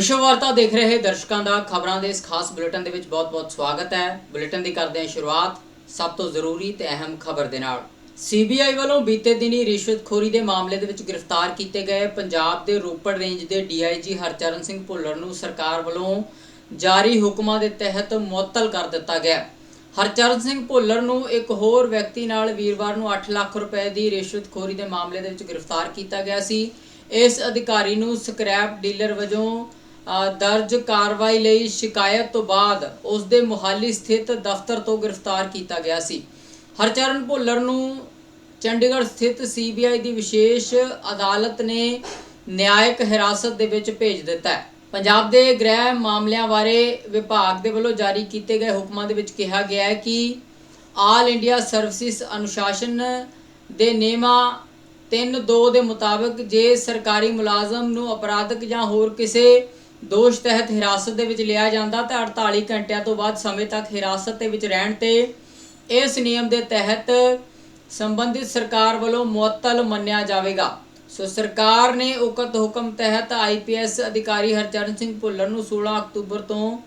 ਵਿਸ਼ਵ ਵਾਰਤਾ ਦੇਖ ਰਹੇ ਦਰਸ਼ਕਾਂ ਦਾ ਖਬਰਾਂ ਦੇ ਇਸ ਖਾਸ ਬੁਲੇਟਿਨ ਦੇ ਵਿੱਚ ਬਹੁਤ-ਬਹੁਤ ਸਵਾਗਤ ਹੈ। ਬੁਲੇਟਿਨ ਦੀ ਕਰਦੇ ਹਾਂ ਸ਼ੁਰੂਆਤ ਸਭ ਤੋਂ ਜ਼ਰੂਰੀ ਤੇ ਅਹਿਮ ਖਬਰ ਦੇ ਨਾਲ। ਸੀਬੀਆਈ ਵੱਲੋਂ ਬੀਤੇ ਦਿਨੀ ਰਿਸ਼ਵਤਖੋਰੀ ਦੇ ਮਾਮਲੇ ਦੇ ਵਿੱਚ ਗ੍ਰਿਫਤਾਰ ਕੀਤੇ ਗਏ ਪੰਜਾਬ ਦੇ ਰੋਪੜ ਰੇਂਜ ਦੇ ਡੀਆਈਜੀ ਹਰਚਰਨ ਸਿੰਘ ਭੁੱਲਰ ਨੂੰ ਸਰਕਾਰ ਵੱਲੋਂ ਜਾਰੀ ਹੁਕਮਾਂ ਦੇ ਤਹਿਤ ਮੁਅੱਤਲ ਕਰ ਦਿੱਤਾ ਗਿਆ। ਹਰਚਰਨ ਸਿੰਘ ਭੁੱਲਰ ਨੂੰ ਇੱਕ ਹੋਰ ਵਿਅਕਤੀ ਨਾਲ ਵੀਰਵਾਰ ਨੂੰ 8 ਲੱਖ ਰੁਪਏ ਦੀ ਰਿਸ਼ਵਤਖੋਰੀ ਦੇ ਮਾਮਲੇ ਦੇ ਵਿੱਚ ਗ੍ਰਿਫਤਾਰ ਕੀਤਾ ਗਿਆ ਸੀ। ਇਸ ਅਧਿਕਾਰੀ ਨੂੰ ਸਕ੍ਰੈਪ ਡੀਲਰ ਵਜੋਂ ਦਰਜ ਕਾਰਵਾਈ ਲਈ ਸ਼ਿਕਾਇਤ ਤੋਂ ਬਾਅਦ ਉਸ ਦੇ ਮੁਹਾਲੀ ਸਥਿਤ ਦਫ਼ਤਰ ਤੋਂ ਗ੍ਰਿਫਤਾਰ ਕੀਤਾ ਗਿਆ ਸੀ। ਹਰਚਰਨ ਭੁੱਲਰ ਨੂੰ ਚੰਡੀਗੜ੍ਹ ਸਥਿਤ ਸੀਬੀਆਈ ਦੀ ਵਿਸ਼ੇਸ਼ ਅਦਾਲਤ ਨੇ ਨਿਆਇਕ ਹਿਰਾਸਤ ਦੇ ਵਿੱਚ ਭੇਜ ਦਿੱਤਾ ਹੈ। ਪੰਜਾਬ ਦੇ ਗ੍ਰਹਿ ਮਾਮਲਿਆਂ ਬਾਰੇ ਵਿਭਾਗ ਦੇ ਵੱਲੋਂ ਜਾਰੀ ਕੀਤੇ ਗਏ ਹੁਕਮਾਂ ਦੇ ਵਿੱਚ ਕਿਹਾ ਗਿਆ ਹੈ ਕਿ ਆਲ ਇੰਡੀਆ ਸਰਵਿਸਿਜ਼ ਅਨੁਸ਼ਾਸਨ ਦੇ ਨਿਯਮਾਂ 3-2 ਦੇ ਮੁਤਾਬਕ ਜੇ ਸਰਕਾਰੀ ਮੁਲਾਜ਼ਮ ਨੂੰ ਅਪਰਾਧਕ ਜਾਂ ਹੋਰ ਕਿਸੇ ਦੋਸ਼ ਤਹਿਤ ਹਿਰਾਸਤ ਦੇ ਵਿੱਚ ਲਿਆ ਜਾਂਦਾ ਤਾਂ 48 ਘੰਟਿਆਂ ਤੋਂ ਬਾਅਦ ਸਮੇਂ ਤੱਕ ਹਿਰਾਸਤ ਦੇ ਵਿੱਚ ਰਹਿਣ ਤੇ ਇਸ ਨਿਯਮ ਦੇ ਤਹਿਤ ਸੰਬੰਧਿਤ ਸਰਕਾਰ ਵੱਲੋਂ ਮੁਅੱਤਲ ਮੰਨਿਆ ਜਾਵੇਗਾ। ਸੋ ਸਰਕਾਰ ਨੇ ਉਕਤ ਹੁਕਮ ਤਹਿਤ ਆਈਪੀਐਸ ਅਧਿਕਾਰੀ ਹਰਚਰਨ ਸਿੰਘ ਭੁੱਲਰ ਨੂੰ 16 ਅਕਤੂਬਰ ਤੋਂ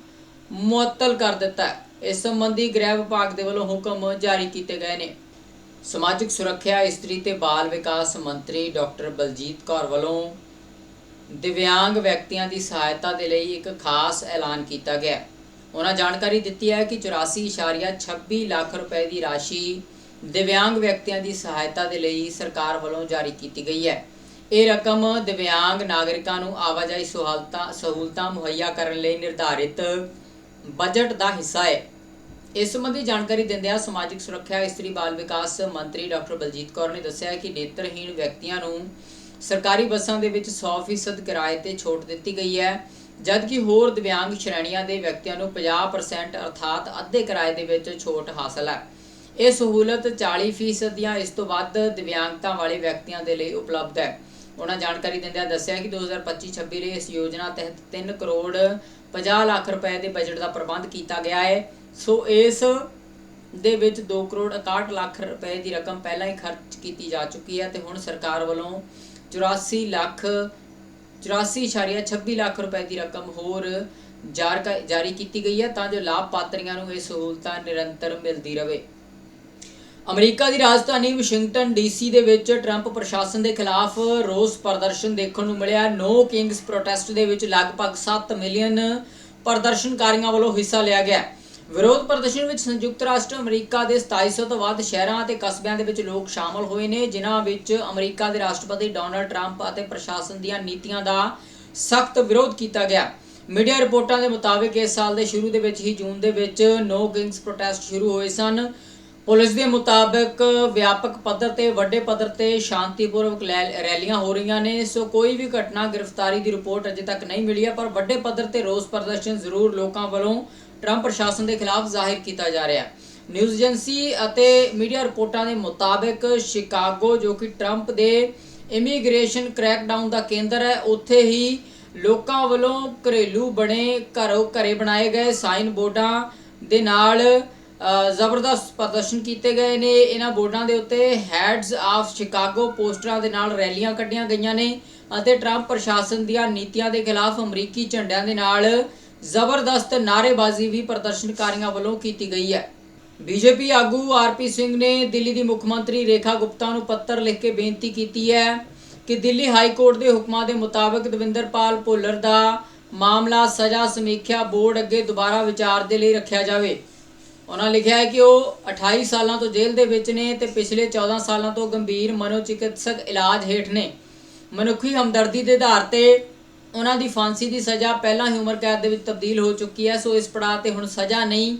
ਮੁਅੱਤਲ ਕਰ ਦਿੱਤਾ ਹੈ। ਇਸ ਸੰਬੰਧੀ ਗ੍ਰਹਿ ਵਿਭਾਗ ਦੇ ਵੱਲੋਂ ਹੁਕਮ ਜਾਰੀ ਕੀਤੇ ਗਏ ਨੇ। ਸਮਾਜਿਕ ਸੁਰੱਖਿਆ ਇਸਤਰੀ ਤੇ ਬਾਲ ਵਿਕਾਸ ਮੰਤਰੀ ਡਾਕਟਰ ਬਲਜੀਤ ਕੌਰ ਵੱਲੋਂ ਦਿਵਿਆਂਗ ਵਿਅਕਤੀਆਂ ਦੀ ਸਹਾਇਤਾ ਦੇ ਲਈ ਇੱਕ ਖਾਸ ਐਲਾਨ ਕੀਤਾ ਗਿਆ। ਉਹਨਾਂ ਜਾਣਕਾਰੀ ਦਿੱਤੀ ਹੈ ਕਿ 84.26 ਲੱਖ ਰੁਪਏ ਦੀ ਰਾਸ਼ੀ ਦਿਵਿਆਂਗ ਵਿਅਕਤੀਆਂ ਦੀ ਸਹਾਇਤਾ ਦੇ ਲਈ ਸਰਕਾਰ ਵੱਲੋਂ ਜਾਰੀ ਕੀਤੀ ਗਈ ਹੈ। ਇਹ ਰਕਮ ਦਿਵਿਆਂਗ ਨਾਗਰਿਕਾਂ ਨੂੰ ਆਵਾਜਾਈ ਸਹੂਲਤਾਂ ਸਹੂਲਤਾਂ ਮੁਹੱਈਆ ਕਰਨ ਲਈ ਨਿਰਧਾਰਿਤ ਬਜਟ ਦਾ ਹਿੱਸਾ ਹੈ। ਇਸ ਸੰਬੰਧੀ ਜਾਣਕਾਰੀ ਦਿੰਦਿਆਂ ਸਮਾਜਿਕ ਸੁਰੱਖਿਆ ਇਸਤਰੀ ਬਾਲ ਵਿਕਾਸ ਮੰਤਰੀ ਡਾਕਟਰ ਬਲਜੀਤ ਕੌਰ ਨੇ ਦੱਸਿਆ ਕਿ ਨੇਤਰਹੀਣ ਵਿਅਕਤੀਆਂ ਨੂੰ ਸਰਕਾਰੀ ਬੱਸਾਂ ਦੇ ਵਿੱਚ 100% ਕਿਰਾਏ ਤੇ ਛੋਟ ਦਿੱਤੀ ਗਈ ਹੈ, ਜਦਕਿ ਹੋਰ ਦਿਵਿਆਂਗ ਸ਼੍ਰੇਣੀਆਂ ਦੇ ਵਿਅਕਤੀਆਂ ਨੂੰ 50% ਅਰਥਾਤ ਅੱਧੇ ਕਿਰਾਏ ਦੇ ਵਿੱਚ ਛੋਟ ਹਾਸਲ ਹੈ। ਇਹ ਸਹੂਲਤ 40% ਦੀਆਂ ਇਸ ਤੋਂ ਵੱਧ ਦਿਵਿਆਂਗਤਾ ਵਾਲੇ ਵਿਅਕਤੀਆਂ ਦੇ ਲਈ ਉਪਲਬਧ ਹੈ। ਉਹਨਾਂ ਜਾਣਕਾਰੀ ਦਿੰਦਿਆਂ ਦੱਸਿਆ ਕਿ 2025-26 ਲਈ ਇਸ ਯੋਜਨਾ ਤਹਿਤ 3 ਕਰੋੜ 50 ਲੱਖ ਰੁਪਏ ਦੇ ਬਜਟ ਦਾ ਪ੍ਰਬੰਧ ਕੀਤਾ ਗਿਆ ਹੈ। ਸੋ ਇਸ ਦੇ ਵਿੱਚ 2 ਕਰੋੜ 61 ਲੱਖ ਰੁਪਏ ਦੀ ਰਕਮ ਪਹਿਲਾਂ ਹੀ ਖਰਚ ਕੀਤੀ ਜਾ ਚੁੱਕੀ ਹੈ ਤੇ ਹੁਣ ਸਰਕਾਰ ਵੱਲੋਂ 84 ਲੱਖ 84.26 ਲੱਖ ਰੁਪਏ ਦੀ ਰਕਮ ਹੋਰ ਜਾਰੀ ਕੀਤੀ ਗਈ ਹੈ ਤਾਂ ਜੋ ਲਾਭਪਾਤਰੀਆਂ ਨੂੰ ਇਹ ਸਹੂਲਤਾਂ ਨਿਰੰਤਰ ਮਿਲਦੀ ਰਹੇ ਅਮਰੀਕਾ ਦੀ ਰਾਜਧਾਨੀ ਵਾਸ਼ਿੰਗਟਨ ਡੀਸੀ ਦੇ ਵਿੱਚ ਟਰੰਪ ਪ੍ਰਸ਼ਾਸਨ ਦੇ ਖਿਲਾਫ ਰੋਸ ਪ੍ਰਦਰਸ਼ਨ ਦੇਖਣ ਨੂੰ ਮਿਲਿਆ। ਨੋ ਕਿੰਗਸ ਪ੍ਰੋਟੈਸਟ ਦੇ ਵਿੱਚ ਲਗਭਗ 7 ਮਿਲੀਅਨ ਪ੍ਰਦਰਸ਼ਨਕਾਰੀਆਂ ਵੱਲੋਂ ਹਿੱਸਾ ਲਿਆ ਗਿਆ। ਵਿਰੋਧ ਪ੍ਰਦਰਸ਼ਨ ਵਿੱਚ ਸੰਯੁਕਤ ਰਾਸ਼ਟਰ ਅਮਰੀਕਾ ਦੇ 2700 ਤੋਂ ਵੱਧ ਸ਼ਹਿਰਾਂ ਅਤੇ ਕਸਬਿਆਂ ਦੇ ਵਿੱਚ ਲੋਕ ਸ਼ਾਮਲ ਹੋਏ ਨੇ, ਜਿਨ੍ਹਾਂ ਵਿੱਚ ਅਮਰੀਕਾ ਦੇ ਰਾਸ਼ਟਰਪਤੀ ਡੋਨਲਡ ਟਰੰਪ ਅਤੇ ਪ੍ਰਸ਼ਾਸਨ ਦੀਆਂ ਨੀਤੀਆਂ ਦਾ ਸਖਤ ਵਿਰੋਧ ਕੀਤਾ ਗਿਆ। ਮੀਡੀਆ ਰਿਪੋਰਟਾਂ ਦੇ ਮੁਤਾਬਕ ਇਸ ਸਾਲ ਦੇ ਸ਼ੁਰੂ ਦੇ ਵਿੱਚ ਹੀ ਜੂਨ ਦੇ ਵਿੱਚ ਨੋ ਕਿੰਗਸ ਪ੍ਰੋਟੈਸਟ ਸ਼ੁਰੂ ਹੋਏ ਸਨ। ਪੁਲਿਸ ਦੇ ਮੁਤਾਬਕ ਵਿਆਪਕ ਪੱਧਰ ਤੇ, ਵੱਡੇ ਪੱਧਰ ਤੇ ਸ਼ਾਂਤੀਪੂਰਵਕ ਲੈ- ਰੈਲੀਆਂ ਹੋ ਰਹੀਆਂ ਨੇ, ਸੋ ਕੋਈ ਵੀ ਘਟਨਾ ਗ੍ਰਿਫਤਾਰੀ ਦੀ ਰਿਪੋਰਟ ਅਜੇ ਤੱਕ ਨਹੀਂ ਮਿਲੀ ਹੈ, ਪਰ ਵੱਡੇ ਪੱਧਰ ਤੇ ਰੋਸ ਪ੍ਰਦਰਸ਼ਨ ਜ਼ਰੂਰ ਲੋਕਾਂ ਵੱਲੋਂ ਟਰੰਪ ਪ੍ਰਸ਼ਾਸਨ ਦੇ ਖਿਲਾਫ ਜ਼ਾਹਿਰ ਕੀਤਾ ਜਾ ਰਿਹਾ ਹੈ। ਨਿਊਜ਼ ਏਜੰਸੀ ਅਤੇ ਮੀਡੀਆ ਰਿਪੋਰਟਾਂ ਦੇ ਮੁਤਾਬਕ ਸ਼ਿਕਾਗੋ, ਜੋ ਕਿ ਟਰੰਪ ਦੇ ਇਮੀਗ੍ਰੇਸ਼ਨ ਕ੍ਰੈਕਡਾਊਨ ਦਾ ਕੇਂਦਰ ਹੈ, ਉੱਥੇ ਹੀ ਲੋਕਾਂ ਵੱਲੋਂ ਘਰੇਲੂ ਬਣੇ ਘਰੋਂ ਘਰੇ ਬਣਾਏ ਗਏ ਸਾਈਨ ਬੋਰਡਾਂ ਦੇ ਨਾਲ ਜ਼ਬਰਦਸਤ ਪ੍ਰਦਰਸ਼ਨ ਕੀਤੇ ਗਏ ਨੇ। ਇਹਨਾਂ ਬੋਰਡਾਂ ਦੇ ਉੱਤੇ ਹੈਡਸ ਆਫ ਸ਼ਿਕਾਗੋ ਪੋਸਟਰਾਂ ਦੇ ਨਾਲ ਰੈਲੀਆਂ ਕੱਢੀਆਂ ਗਈਆਂ ਨੇ ਅਤੇ ਟਰੰਪ ਪ੍ਰਸ਼ਾਸਨ ਦੀਆਂ ਨੀਤੀਆਂ ਦੇ ਖਿਲਾਫ ਅਮਰੀਕੀ ਝੰਡਿਆਂ ਦੇ ਨਾਲ ਜ਼ਬਰਦਸਤ ਨਾਅਰੇਬਾਜ਼ੀ ਵੀ ਪ੍ਰਦਰਸ਼ਨਕਾਰੀਆਂ ਵੱਲੋਂ ਕੀਤੀ ਗਈ ਹੈ। ਬੀਜੇਪੀ ਆਗੂ ਆਰਪੀ ਸਿੰਘ ਨੇ ਦਿੱਲੀ ਦੀ ਮੁੱਖ ਮੰਤਰੀ ਰੇਖਾ ਗੁਪਤਾ ਨੂੰ ਪੱਤਰ ਲਿਖ ਕੇ ਬੇਨਤੀ ਕੀਤੀ ਹੈ ਕਿ ਦਿੱਲੀ ਹਾਈ ਕੋਰਟ ਦੇ ਹੁਕਮਾਂ ਦੇ ਮੁਤਾਬਕ ਦਵਿੰਦਰਪਾਲ ਭੁੱਲਰ ਦਾ ਮਾਮਲਾ ਸਜ਼ਾ ਸਮੀਖਿਆ ਬੋਰਡ ਅੱਗੇ ਦੁਬਾਰਾ ਵਿਚਾਰ ਦੇ ਲਈ ਰੱਖਿਆ ਜਾਵੇ। ਉਹਨਾਂ ਲਿਖਿਆ ਹੈ ਕਿ ਉਹ 28 ਸਾਲਾਂ ਤੋਂ ਜੇਲ੍ਹ ਦੇ ਵਿੱਚ ਨੇ ਤੇ ਪਿਛਲੇ 14 ਸਾਲਾਂ ਤੋਂ ਗੰਭੀਰ ਮਨੋਚਿਕਿਤਸਕ ਇਲਾਜ ਹੇਠ ਨੇ। ਮਨੁੱਖੀ ਹਮਦਰਦੀ ਦੇ ਆਧਾਰ ਤੇ ਉਹਨਾਂ ਦੀ ਫਾਂਸੀ ਦੀ ਸਜ਼ਾ ਪਹਿਲਾਂ ਹੀ ਉਮਰ ਕੈਦ ਦੇ ਵਿੱਚ ਤਬਦੀਲ ਹੋ ਚੁੱਕੀ ਹੈ, ਸੋ ਇਸ ਪੜਾਅ ਤੇ ਹੁਣ ਸਜ਼ਾ ਨਹੀਂ,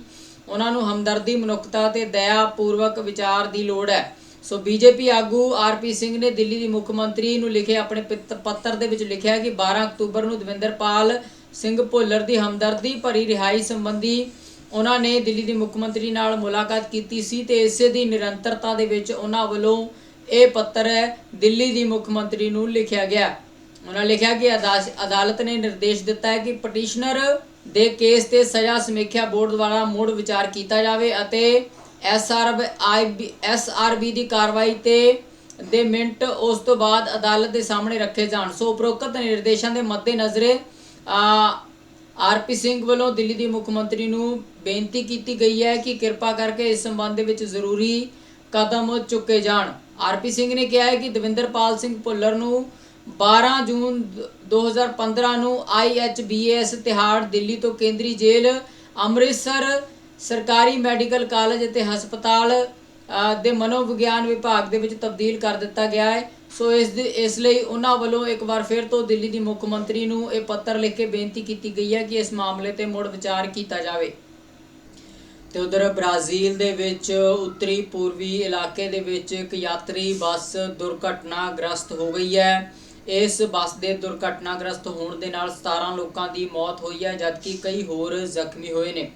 ਉਹਨਾਂ ਨੂੰ ਹਮਦਰਦੀ, ਮਨੁੱਖਤਾ ਤੇ ਦਇਆ ਪੂਰਵਕ ਵਿਚਾਰ ਦੀ ਲੋੜ ਹੈ। ਸੋ ਬੀਜੇਪੀ ਆਗੂ ਆਰਪੀ ਸਿੰਘ ਨੇ ਦਿੱਲੀ ਦੀ ਮੁੱਖ ਮੰਤਰੀ ਨੂੰ ਲਿਖੇ ਆਪਣੇ ਪਿੱਤ- ਪੱਤਰ ਦੇ ਵਿੱਚ ਲਿਖਿਆ ਕਿ 12 ਅਕਤੂਬਰ ਨੂੰ ਦਵਿੰਦਰਪਾਲ ਸਿੰਘ ਭੋਲਰ ਦੀ ਹਮਦਰਦੀ ਭਰੀ ਰਿਹਾਈ ਸੰਬੰਧੀ ਉਹਨਾਂ ਨੇ ਦਿੱਲੀ ਦੇ ਮੁੱਖ ਮੰਤਰੀ ਨਾਲ ਮੁਲਾਕਾਤ ਕੀਤੀ ਸੀ ਤੇ ਇਸੇ ਦੀ ਨਿਰੰਤਰਤਾ ਦੇ ਵਿੱਚ ਉਹਨਾਂ ਵੱਲੋਂ ਇਹ ਪੱਤਰ ਦਿੱਲੀ ਦੀ ਮੁੱਖ ਮੰਤਰੀ ਨੂੰ ਲਿਖਿਆ ਗਿਆ। ਉਹਨਾਂ ਲਿਖਿਆ ਕਿ ਅਦਾਸ- ਅਦਾਲਤ ਨੇ ਨਿਰਦੇਸ਼ ਦਿੱਤਾ ਹੈ ਕਿ ਪਟੀਸ਼ਨਰ ਦੇ ਕੇਸ ਤੇ ਸਜ਼ਾ ਸਮੀਖਿਆ ਬੋਰਡ ਦੁਆਰਾ ਮੁੜ ਵਿਚਾਰ ਕੀਤਾ ਜਾਵੇ ਅਤੇ ਐਸਆਰਬੀ ਐਸਆਰਬੀ ਦੀ ਕਾਰਵਾਈ ਤੇ ਦੇ ਮਿੰਟ ਉਸ ਤੋਂ ਬਾਅਦ ਅਦਾਲਤ ਦੇ ਸਾਹਮਣੇ ਰੱਖੇ ਜਾਣ। ਸੋ ਉਪਰੋਕਤ ਨਿਰਦੇਸ਼ਾਂ ਦੇ ਮੱਦੇਨਜ਼ਰ ਆਰਪੀ ਸਿੰਘ ਵੱਲੋਂ ਦਿੱਲੀ ਦੀ ਮੁੱਖ ਮੰਤਰੀ ਨੂੰ ਬੇਨਤੀ ਕੀਤੀ ਗਈ ਹੈ ਕਿ ਕਿਰਪਾ ਕਰਕੇ ਇਸ ਸੰਬੰਧ ਦੇ ਵਿੱਚ ਜ਼ਰੂਰੀ ਕਦਮ ਚੁੱਕੇ ਜਾਣ। ਆਰਪੀ ਸਿੰਘ ਨੇ ਕਿਹਾ ਹੈ ਕਿ ਦਵਿੰਦਰਪਾਲ ਸਿੰਘ ਭੁੱਲਰ ਨੂੰ 12 ਜੂਨ ਦ- 2015 ਨੂੰ ਆਈਐਚਬੀਐਸ ਤਿਹਾੜ ਦਿੱਲੀ ਤੋਂ ਕੇਂਦਰੀ ਜੇਲ੍ਹ, ਅੰਮ੍ਰਿਤਸਰ ਸਰਕਾਰੀ ਮੈਡੀਕਲ ਕਾਲਜ ਅਤੇ ਹਸਪਤਾਲ ਦੇ ਮਨੋਵਿਗਿਆਨ ਵਿਭਾਗ ਦੇ ਵਿੱਚ ਤਬਦੀਲ ਕਰ ਦਿੱਤਾ ਗਿਆ ਹੈ। ਸੋ ਇਸ ਦੇ ਇਸ ਲਈ ਉਹਨਾਂ ਵੱਲੋਂ ਇੱਕ ਵਾਰ ਫਿਰ ਤੋਂ ਦਿੱਲੀ ਦੀ ਮੁੱਖ ਮੰਤਰੀ ਨੂੰ ਇਹ ਪੱਤਰ ਲਿਖ ਕੇ ਬੇਨਤੀ ਕੀਤੀ ਗਈ ਹੈ ਕਿ ਇਸ ਮਾਮਲੇ ਤੇ ਮੁੜ ਵਿਚਾਰ ਕੀਤਾ ਜਾਵੇ। ਤੇ ਉਧਰ ਬ੍ਰਾਜ਼ੀਲ ਦੇ ਵਿੱਚ ਉੱਤਰੀ ਪੂਰਬੀ ਇਲਾਕੇ ਦੇ ਵਿੱਚ ਇੱਕ ਯਾਤਰੀ ਬੱਸ ਦੁਰਘਟਨਾਗ੍ਰਸਤ ਹੋ ਗਈ ਹੈ। ਇਸ ਬੱਸ ਦੇ ਦੁਰਘਟਨਾਗ੍ਰਸਤ ਹੋਣ ਦੇ ਨਾਲ 17 ਲੋਕਾਂ ਦੀ ਮੌਤ ਹੋਈ ਹੈ, ਜਦਕਿ ਕਈ ਹੋਰ ਜ਼ਖਮੀ ਹੋਏ ਨੇ।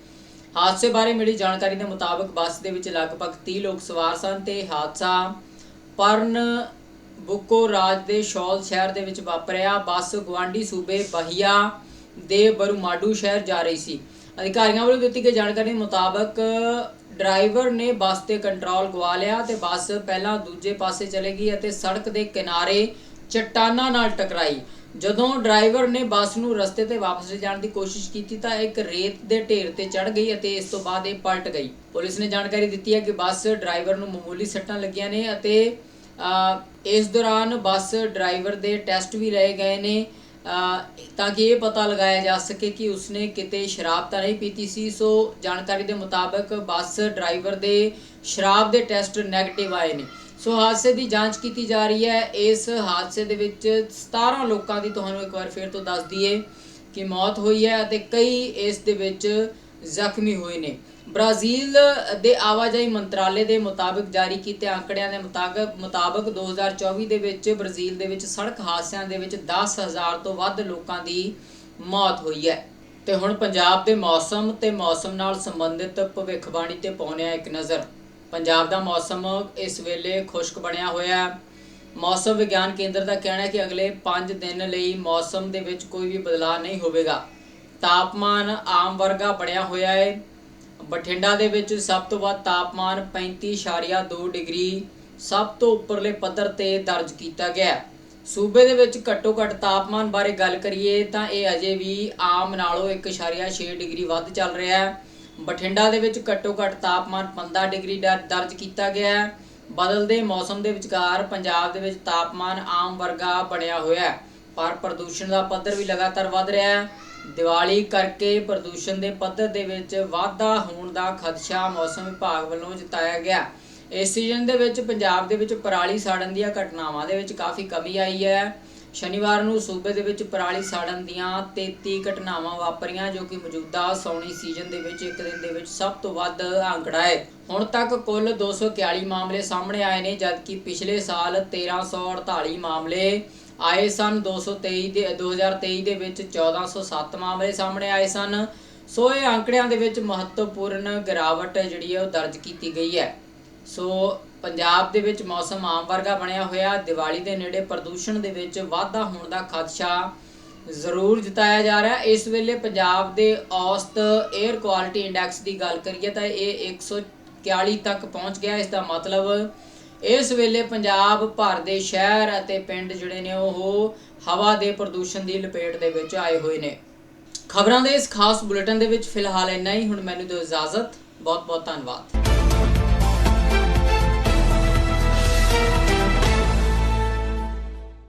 ਹਾਦਸੇ ਬਾਰੇ ਮਿਲੀ ਜਾਣਕਾਰੀ ਦੇ ਮੁਤਾਬਕ ਬੱਸ ਦੇ ਵਿੱਚ ਲਗਭਗ 30 ਲੋਕ ਸਵਾਰ ਸਨ ਤੇ ਹਾਦਸਾ ਪਰਨ ਬੁੱਕੋ ਰਾਜ ਦੇ ਸ਼ੌਲ ਸ਼ਹਿਰ ਦੇ ਵਿੱਚ ਵਾਪਰਿਆ। ਬੱਸ ਗਵਾਂਡੀ ਸੂਬੇ ਬਹੀਆ ਦੇ ਬਰੂਮਾਡੂ ਸ਼ਹਿਰ ਜਾ ਰਹੀ ਸੀ। ਅਧਿਕਾਰੀਆਂ ਵੱਲੋਂ ਦਿੱਤੀ ਗਈ ਜਾਣਕਾਰੀ ਮੁਤਾਬਕ ਡਰਾਈਵਰ ਨੇ ਬੱਸ ਤੇ ਕੰਟਰੋਲ ਗਵਾ ਲਿਆ ਤੇ ਬੱਸ ਪਹਿਲਾਂ ਦੂਜੇ ਪਾਸੇ ਚਲੇ ਗਈ ਅਤੇ ਸੜਕ ਦੇ ਕਿਨਾਰੇ ਚਟਾਨਾਂ ਨਾਲ ਟਕਰਾਈ। ਜਦੋਂ ਡਰਾਈਵਰ ਨੇ ਬੱਸ ਨੂੰ ਰਸਤੇ ਤੇ ਵਾਪਸ ਲਿਜਾਣ ਦੀ ਕੋਸ਼ਿਸ਼ ਕੀਤੀ ਤਾਂ ਇੱਕ ਰੇਤ ਦੇ ਢੇਰ ਤੇ ਚੜ ਗਈ ਅਤੇ ਇਸ ਤੋਂ ਬਾਅਦ ਇਹ ਪਲਟ ਗਈ। ਪੁਲਿਸ ਨੇ ਜਾਣਕਾਰੀ ਦਿੱਤੀ ਹੈ ਕਿ ਬੱਸ ਡਰਾਈਵਰ ਨੂੰ ਮਾਮੂਲੀ ਸੱਟਾਂ ਲੱਗੀਆਂ ਨੇ ਅਤੇ ਇਸ ਦੌਰਾਨ ਬੱਸ ਡਰਾਈਵਰ ਦੇ ਟੈਸਟ ਵੀ ਲਏ ਗਏ ਨੇ ਤਾਂ ਕਿ ਇਹ ਪਤਾ ਲਗਾਇਆ ਜਾ ਸਕੇ ਕਿ ਉਸਨੇ ਕਿਤੇ ਸ਼ਰਾਬ ਤਾਂ ਨਹੀਂ ਪੀਤੀ ਸੀ, ਸੋ ਜਾਣਕਾਰੀ ਦੇ ਮੁਤਾਬਕ ਬੱਸ ਡਰਾਈਵਰ ਦੇ ਸ਼ਰਾਬ ਦੇ ਟੈਸਟ ਨੈਗੇਟਿਵ ਆਏ ਨੇ। ਸੋ ਹਾਦਸੇ ਦੀ ਜਾਂਚ ਕੀਤੀ ਜਾ ਰਹੀ ਹੈ। ਇਸ ਹਾਦਸੇ ਦੇ ਵਿੱਚ 17 ਲੋਕਾਂ ਦੀ ਤੁਹਾਨੂੰ ਇੱਕ ਵਾਰ ਫਿਰ ਤੋਂ ਦੱਸ ਦਈਏ ਕਿ ਮੌਤ ਹੋਈ ਹੈ ਅਤੇ ਕਈ ਇਸ ਦੇ ਵਿੱਚ ਜ਼ਖਮੀ ਹੋਏ ਨੇ। ਬ੍ਰਾਜ਼ੀਲ ਦੇ ਆਵਾਜਾਈ ਮੰਤਰਾਲੇ ਦੇ ਮੁਤਾਬਕ ਜਾਰੀ ਕੀਤੇ ਅੰਕੜਿਆਂ ਦੇ ਮੁਤਾਬਕ ਮੁਤਾਬਕ 2024 ਦੇ ਵਿੱਚ ਬ੍ਰਾਜ਼ੀਲ ਦੇ ਵਿੱਚ ਸੜਕ ਹਾਦਸਿਆਂ ਦੇ ਵਿੱਚ 10000 ਤੋਂ ਵੱਧ ਲੋਕਾਂ ਦੀ ਮੌਤ ਹੋਈ ਹੈ। ਤੇ ਹੁਣ ਪੰਜਾਬ ਦੇ ਮੌਸਮ ਤੇ ਮੌਸਮ ਨਾਲ ਸੰਬੰਧਿਤ ਭਵਿੱਖਬਾਣੀ ਤੇ ਪਾਉਂਦੇ ਇੱਕ ਨਜ਼ਰ। ਪੰਜਾਬ ਦਾ ਮੌਸਮ ਇਸ ਵੇਲੇ ਖੁਸ਼ਕ ਬਣਿਆ ਹੋਇਆ ਹੈ। ਮੌਸਮ ਵਿਗਿਆਨ ਕੇਂਦਰ ਦਾ ਕਹਿਣਾ ਹੈ ਕਿ ਅਗਲੇ 5 ਦਿਨ ਲਈ ਮੌਸਮ ਦੇ ਵਿੱਚ ਕੋਈ ਵੀ ਬਦਲਾਅ ਨਹੀਂ ਹੋਵੇਗਾ। ਤਾਪਮਾਨ ਆਮ ਵਰਗਾ ਬਣਿਆ ਹੋਇਆ ਹੈ। ਬਠਿੰਡਾ ਦੇ ਵਿੱਚ ਸਭ ਤੋਂ ਵੱਧ ਤਾਪਮਾਨ 35.2 ਡਿਗਰੀ, ਸਭ ਤੋਂ ਉੱਪਰਲੇ ਪੱਧਰ ਤੇ ਦਰਜ ਕੀਤਾ ਗਿਆ ਸੂਬੇ ਦੇ ਵਿੱਚ ਘੱਟੋ ਘੱਟ ਤਾਪਮਾਨ ਬਾਰੇ ਗੱਲ ਕਰੀਏ ਤਾਂ ਇਹ ਅਜੇ ਵੀ ਆਮ ਨਾਲੋਂ 1.6 ਡਿਗਰੀ ਵੱਧ ਚੱਲ ਰਿਹਾ ਹੈ। ਬਠਿੰਡਾ ਦੇ ਵਿੱਚ ਘੱਟੋ ਘੱਟ ਤਾਪਮਾਨ 15 ਡਿਗਰੀ ਦਰ- ਦਰਜ ਕੀਤਾ ਗਿਆ ਹੈ। ਬਦਲਦੇ ਮੌਸਮ ਦੇ ਵਿਚਕਾਰ ਪੰਜਾਬ ਦੇ ਵਿੱਚ ਤਾਪਮਾਨ ਆਮ ਵਰਗਾ ਬਣਿਆ ਹੋਇਆ ਹੈ। ਪਰ ਪ੍ਰਦੂਸ਼ਣ ਦਾ ਪੱਧਰ ਵੀ ਲਗਾਤਾਰ ਵੱਧ ਰਿਹਾ ਹੈ। ਦੀਵਾਲੀ ਕਰਕੇ ਪ੍ਰਦੂਸ਼ਣ ਦੇ ਪੱਧਰ ਦੇ ਵਿੱਚ ਵਾਧਾ ਹੋਣ ਦਾ ਖਦਸ਼ਾ ਮੌਸਮ ਵਿਭਾਗ ਵੱਲੋਂ ਜਤਾਇਆ ਗਿਆ। ਇਸ ਸੀਜ਼ਨ ਦੇ ਵਿੱਚ ਪੰਜਾਬ ਦੇ ਵਿੱਚ ਪਰਾਲੀ ਸਾੜਨ ਦੀਆਂ ਘਟਨਾਵਾਂ ਦੇ ਵਿੱਚ ਕਾਫੀ ਕਮੀ ਆਈ ਹੈ। ਸ਼ਨੀਵਾਰ ਨੂੰ ਸੂਬੇ ਦੇ ਵਿੱਚ ਪਰਾਲੀ ਸਾੜਨ ਦੀਆਂ 33 ਘਟਨਾਵਾਂ ਵਾਪਰੀਆਂ, ਜੋ ਕਿ ਮੌਜੂਦਾ ਸੌਣੀ ਸੀਜ਼ਨ ਦੇ ਵਿੱਚ ਇੱਕ ਦਿਨ ਦੇ ਵਿੱਚ ਸਭ ਤੋਂ ਵੱਧ ਅੰਕੜਾ ਹੈ। ਹੁਣ ਤੱਕ ਕੁੱਲ 241 ਮਾਮਲੇ ਸਾਹਮਣੇ ਆਏ ਨੇ, ਜਦਕਿ ਪਿਛਲੇ ਸਾਲ 1348 ਮਾਮਲੇ ਆਏ ਸਨ 223 ਦੇ 2023 ਦੇ ਵਿੱਚ 1407 ਮਾਮਲੇ ਸਾਹਮਣੇ ਆਏ ਸਨ। ਸੋ ਇਹ ਅੰਕੜਿਆਂ ਦੇ ਵਿੱਚ ਮਹੱਤਵਪੂਰਨ ਗਿਰਾਵਟ ਜਿਹੜੀ ਹੈ ਉਹ ਦਰਜ ਕੀਤੀ ਗਈ ਹੈ। ਸੋ ਪੰਜਾਬ ਦੇ ਵਿੱਚ ਮੌਸਮ ਆਮ ਵਰਗਾ ਬਣਿਆ ਹੋਇਆ। ਦੀਵਾਲੀ ਦੇ ਨੇੜੇ ਪ੍ਰਦੂਸ਼ਣ ਦੇ ਵਿੱਚ ਵਾਧਾ ਹੋਣ ਦਾ ਖਦਸ਼ਾ ਜ਼ਰੂਰ ਜਤਾਇਆ ਜਾ ਰਿਹਾ। ਇਸ ਵੇਲੇ ਪੰਜਾਬ ਦੇ ਔਸਤ 에ਅਰ ਕੁਆਲਿਟੀ ਇੰਡੈਕਸ ਦੀ ਗੱਲ ਕਰੀਏ ਤਾਂ ਇਹ 141 ਤੱਕ ਪਹੁੰਚ ਗਿਆ। ਇਸ ਦਾ ਮਤਲਬ ਇਸ ਵੇਲੇ ਪੰਜਾਬ ਭਰ ਦੇ ਸ਼ਹਿਰ ਅਤੇ ਪਿੰਡ ਜਿਹੜੇ ਨੇ ਉਹ ਹਵਾ ਦੇ ਪ੍ਰਦੂਸ਼ਣ ਦੀ ਲਪੇਟ ਦੇ ਵਿੱਚ ਆਏ ਹੋਏ ਨੇ। ਖਬਰਾਂ ਦੇ ਇਸ ਖਾਸ ਬੁਲੇਟਿਨ ਦੇ ਵਿੱਚ ਫਿਲਹਾਲ ਇੰਨਾ ਹੀ। ਹੁਣ ਮੈਨੂੰ ਦਿਓ ਇਜਾਜ਼ਤ। ਬਹੁਤ ਬਹੁਤ ਧੰਨਵਾਦ।